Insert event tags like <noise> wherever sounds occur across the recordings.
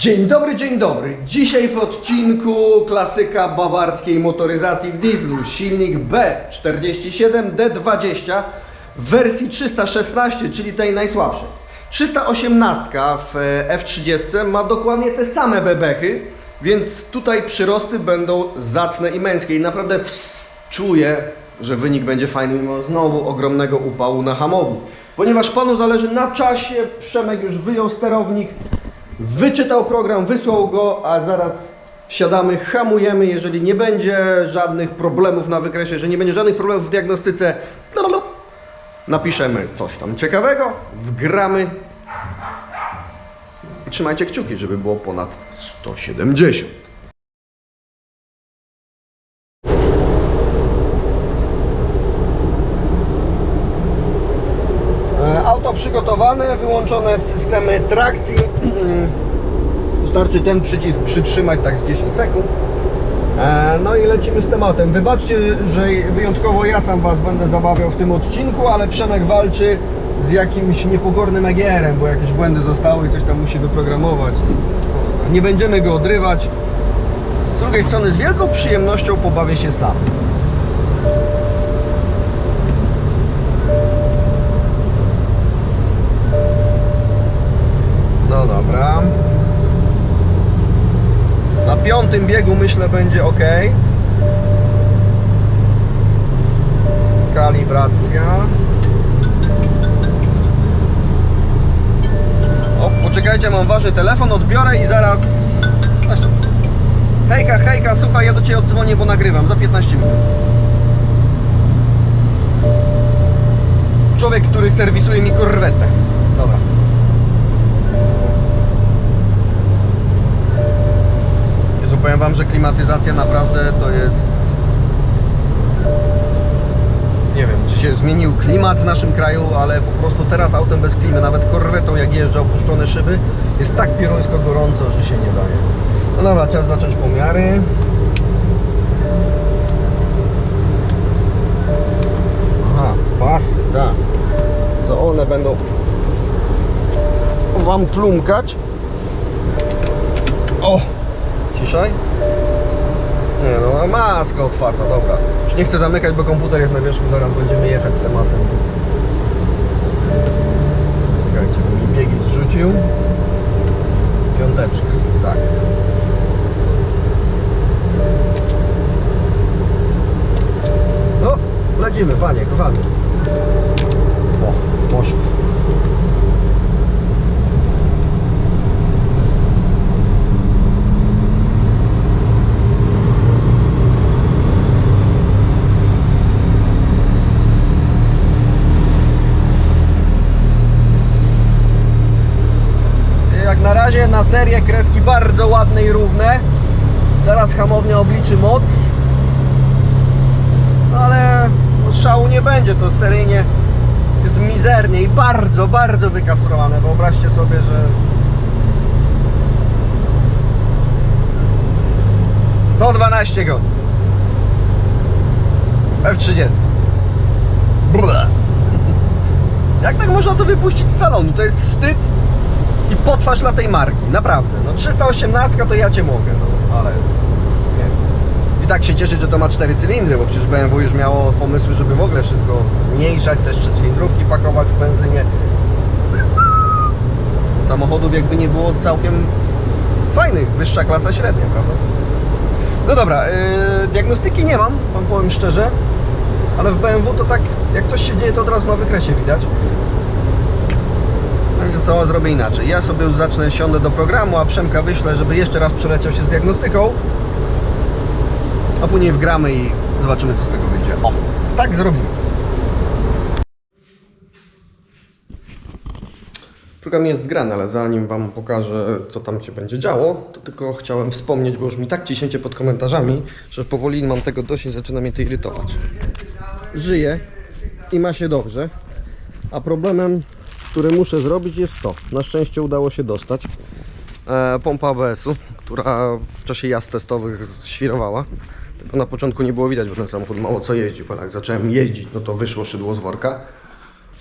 Dzień dobry, dzień dobry. Dzisiaj w odcinku klasyka bawarskiej motoryzacji w dieslu. Silnik B47D20 w wersji 316, czyli tej najsłabszej. 318 w e, F30 ma dokładnie te same bebechy, więc tutaj przyrosty będą zacne i męskie. I naprawdę czuję, że wynik będzie fajny mimo znowu ogromnego upału na hamowni. Ponieważ panu zależy na czasie, Przemek już wyjął sterownik, wyczytał program, wysłał go, a zaraz siadamy, hamujemy, jeżeli nie będzie żadnych problemów na wykresie, że nie będzie żadnych problemów w diagnostyce, napiszemy coś tam ciekawego, wgramy i trzymajcie kciuki, żeby było ponad 170. E, Auto przygotowane, wyłączone systemy trakcji. Wystarczy ten przycisk przytrzymać tak z 10 sekund. E, No i lecimy z tematem. Wybaczcie, że wyjątkowo ja sam Was będę zabawiał w tym odcinku, ale Przemek walczy z jakimś niepokornym EGR-em, bo jakieś błędy zostały i coś tam musi wyprogramować. Nie będziemy go odrywać. Z drugiej strony z wielką przyjemnością pobawię się sam. Dobra. Na piątym biegu myślę będzie ok. Kalibracja. O, poczekajcie, mam ważny telefon, odbiorę i zaraz... Hejka, hejka, słuchaj, ja do Ciebie oddzwonię, bo nagrywam za 15 minut. Człowiek, który serwisuje mi korwetę. Dobra. Wam, że klimatyzacja naprawdę to jest... Nie wiem, czy się zmienił klimat w naszym kraju, ale po prostu teraz autem bez klimy, nawet korwetą jak jeżdżę, opuszczone szyby, jest tak pierońsko gorąco, że się nie daje. No dobra, czas zacząć pomiary. Aha, pasy, tak. To one będą Wam plumkać. O! Ciszaj. Nie no, maska otwarta, dobra. Już nie chcę zamykać, bo komputer jest na wierzchu, zaraz będziemy jechać z tematem, więc... Czekajcie, bo mi biegi zrzucił. Piąteczka, tak. No, lecimy, panie, kochany. O, poszło. Jak na na serię kreski bardzo ładne i równe. Zaraz hamownia obliczy moc. No Ale no, szału nie będzie, to seryjnie jest mizernie i bardzo, bardzo wykastrowane. Wyobraźcie sobie, że 112 go. F30. Ble. Jak tak można to wypuścić z salonu? To jest wstyd i potwarz dla tej marki, naprawdę. No 318 to ja cię mogę, no ale nie. I tak się cieszyć, że to ma 4 cylindry, bo przecież BMW już miało pomysły, żeby w ogóle wszystko zmniejszać, też 3 cylindrówki pakować w benzynie. Samochodów jakby nie było całkiem fajnych, wyższa klasa średnia, prawda? No dobra, yy, diagnostyki nie mam, wam powiem szczerze, ale w BMW to tak, jak coś się dzieje, to od razu na wykresie widać. Co, zrobię inaczej. Ja sobie już zacznę, siądę do programu, a Przemka wyślę, żeby jeszcze raz przeleciał się z diagnostyką. A później wgramy i zobaczymy, co z tego wyjdzie. O, tak zrobimy. Program jest zgrany, ale zanim Wam pokażę, co tam się będzie działo, to tylko chciałem wspomnieć, bo już mi tak ciśniecie pod komentarzami, że powoli mam tego dość i zaczyna mnie to irytować. Żyję i ma się dobrze, a problemem, który muszę zrobić jest to. Na szczęście udało się dostać e, pompa ABS-u, która w czasie jazd testowych świrowała. Tylko na początku nie było widać, bo ten samochód mało co jeździł, ale jak zacząłem jeździć, no to wyszło szydło z worka.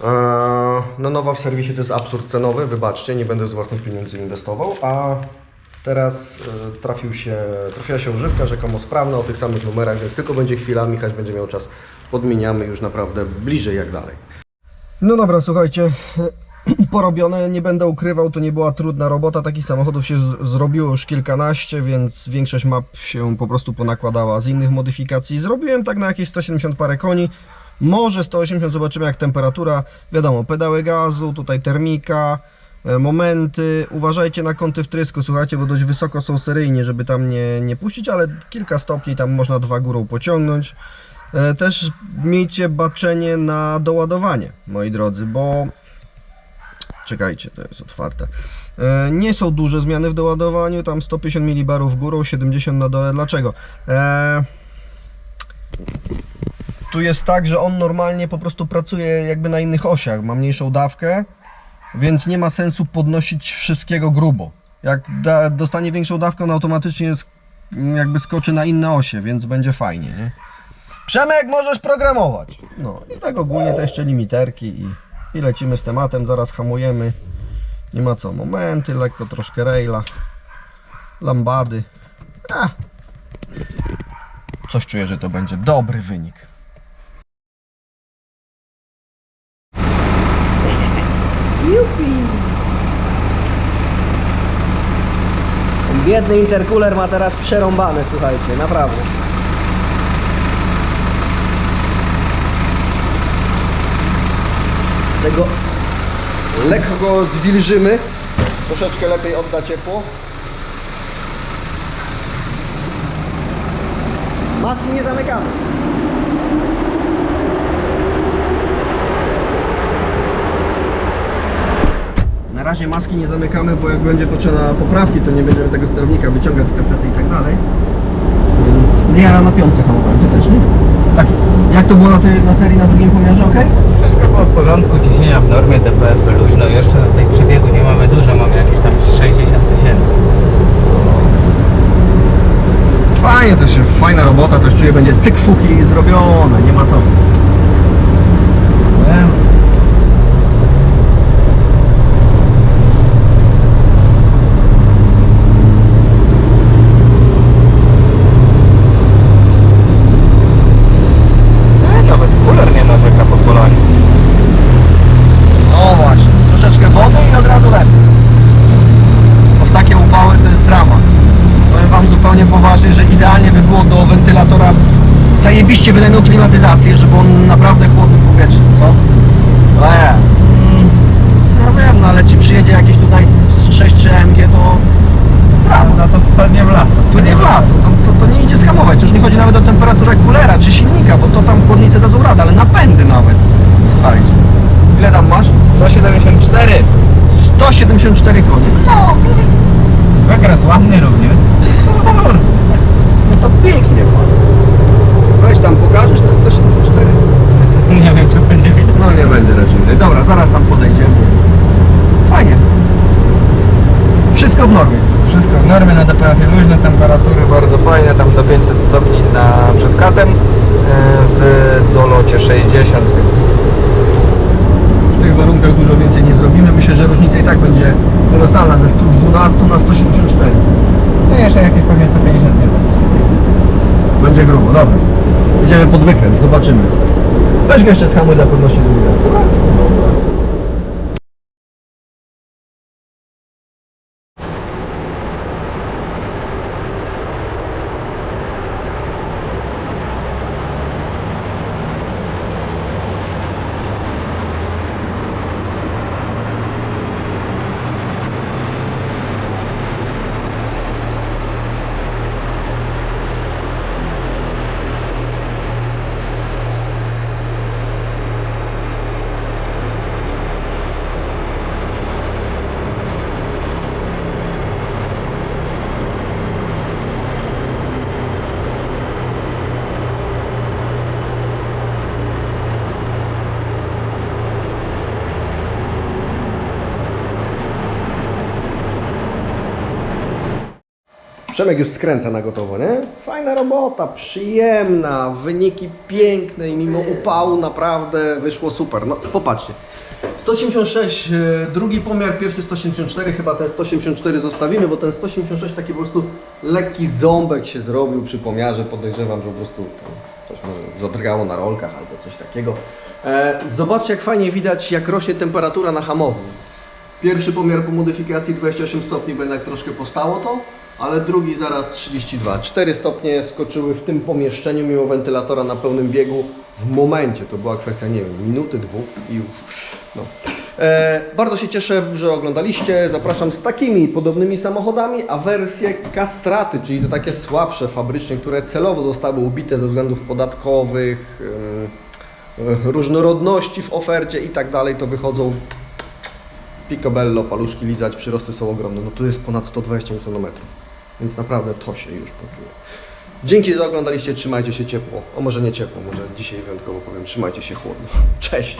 Eee, No nowa w serwisie to jest absurd cenowy, wybaczcie, nie będę z własnych pieniędzy inwestował, a Teraz e, trafił się, trafiła się używka rzekomo sprawna o tych samych numerach, więc tylko będzie chwila, Michał będzie miał czas. Podmieniamy już naprawdę bliżej jak dalej. No dobra, słuchajcie, <clears throat> porobione, nie będę ukrywał, to nie była trudna robota, takich samochodów się zrobiło już kilkanaście, więc większość map się po prostu ponakładała z innych modyfikacji. Zrobiłem tak na jakieś 170 parę koni, może 180, zobaczymy jak temperatura, wiadomo, pedały gazu, tutaj termika, e, momenty, uważajcie na kąty wtrysku, słuchajcie, bo dość wysoko są seryjnie, żeby tam nie, nie puścić, ale kilka stopni tam można dwa górą pociągnąć. E, Też miejcie baczenie na doładowanie, moi drodzy, bo czekajcie, to jest otwarte. E, Nie są duże zmiany w doładowaniu, tam 150 mB górą, 70 na dole. Dlaczego? E, Tu jest tak, że on normalnie po prostu pracuje jakby na innych osiach, ma mniejszą dawkę, więc nie ma sensu podnosić wszystkiego grubo. Jak da, dostanie większą dawkę, on automatycznie jakby skoczy na inne osie, więc będzie fajnie, nie? Przemek, możesz programować. No i tak ogólnie to jeszcze limiterki i, i lecimy z tematem, zaraz hamujemy. Nie ma co, momenty, lekko troszkę raila, lambady. A. Coś czuję, że to będzie dobry wynik. Ten biedny intercooler ma teraz przerąbane, słuchajcie, naprawdę. Tego lekko go zwilżymy. Troszeczkę lepiej odda ciepło. Maski nie zamykamy. Na razie maski nie zamykamy, bo jak będzie potrzebna poprawki, to nie będziemy tego sterownika wyciągać z kasety i tak dalej. Więc no ja na piątce hamowałem, ty też, nie? Tak jest. Jak to było na, tej, na serii na drugim pomiarze, ok? Wszystko było w porządku, ciśnienia w normie, DPF luźno. Jeszcze na tej przebiegu nie mamy dużo, mamy jakieś tam 60 tysięcy. Fajnie, to się fajna robota, coś czuję, będzie cyk fuch i zrobione, nie ma co. Ej, Nawet kuler nie narzeka po polonie. No właśnie, troszeczkę wody i od razu lepiej. Bo w takie upały to jest drama. Powiem Wam zupełnie poważnie, że idealnie by było do wentylatora zajebiście wydajną klimatyzację, żeby on naprawdę chłodny powietrze, co? E, mm, no wiem, no ale ci przyjedzie jakiś tutaj z 6 AMG, to drama. No to pewnie w lato. To nie w lato, to, to, to nie idzie schamować. To już nie chodzi nawet o temperaturę kulera czy silnika, bo to tam chłodnice dadzą radę, ale napędy nawet. Słuchajcie. Ile tam masz? 174. 174 konie. No, Wykres ładny również. no to pięknie. Weź tam, pokażesz te 174? Nie wiem, czy będzie widać. No nie będzie raczej. Dobra, zaraz tam podejdziemy. Fajnie. Wszystko w normie. Wszystko w normie, na DPF-ie luźne, temperatury bardzo fajne, tam do 500 stopni na przedkatem, e, w dolocie 60, więc W tych warunkach dużo więcej nie zrobimy. Myślę, że różnica i tak będzie kolosalna ze 112 na 174. no i jeszcze jakieś pewnie 150 nie będzie. Będzie grubo, dobra. Idziemy pod wykres, zobaczymy. Weź go jeszcze z hamuj dla pewności drugi. Dobra? Przemek już skręca na gotowo, nie? Fajna robota, przyjemna, wyniki piękne i mimo upału naprawdę wyszło super. No popatrzcie, 186, e, drugi pomiar, pierwszy 184, chyba ten 184 zostawimy, bo ten 186 taki po prostu lekki ząbek się zrobił przy pomiarze, podejrzewam, że po prostu coś może zadrgało na rolkach albo coś takiego. E, zobaczcie jak fajnie widać jak rośnie temperatura na hamowni. Pierwszy pomiar po modyfikacji 28 stopni, bo jednak troszkę postało to, ale drugi zaraz 32. 4 stopnie skoczyły w tym pomieszczeniu mimo wentylatora na pełnym biegu w momencie. To była kwestia, nie wiem, minuty, dwóch i już. No. E, bardzo się cieszę, że oglądaliście. Zapraszam z takimi podobnymi samochodami, a wersje kastraty, czyli te takie słabsze fabrycznie, które celowo zostały ubite ze względów podatkowych, e, różnorodności w ofercie i tak dalej, to wychodzą picobello, paluszki lizać, przyrosty są ogromne. No tu jest ponad 120 Nm, więc naprawdę to się już poczuje. Dzięki, że oglądaliście, trzymajcie się ciepło. O może nie ciepło, może dzisiaj wyjątkowo powiem, trzymajcie się chłodno. <laughs> Cześć!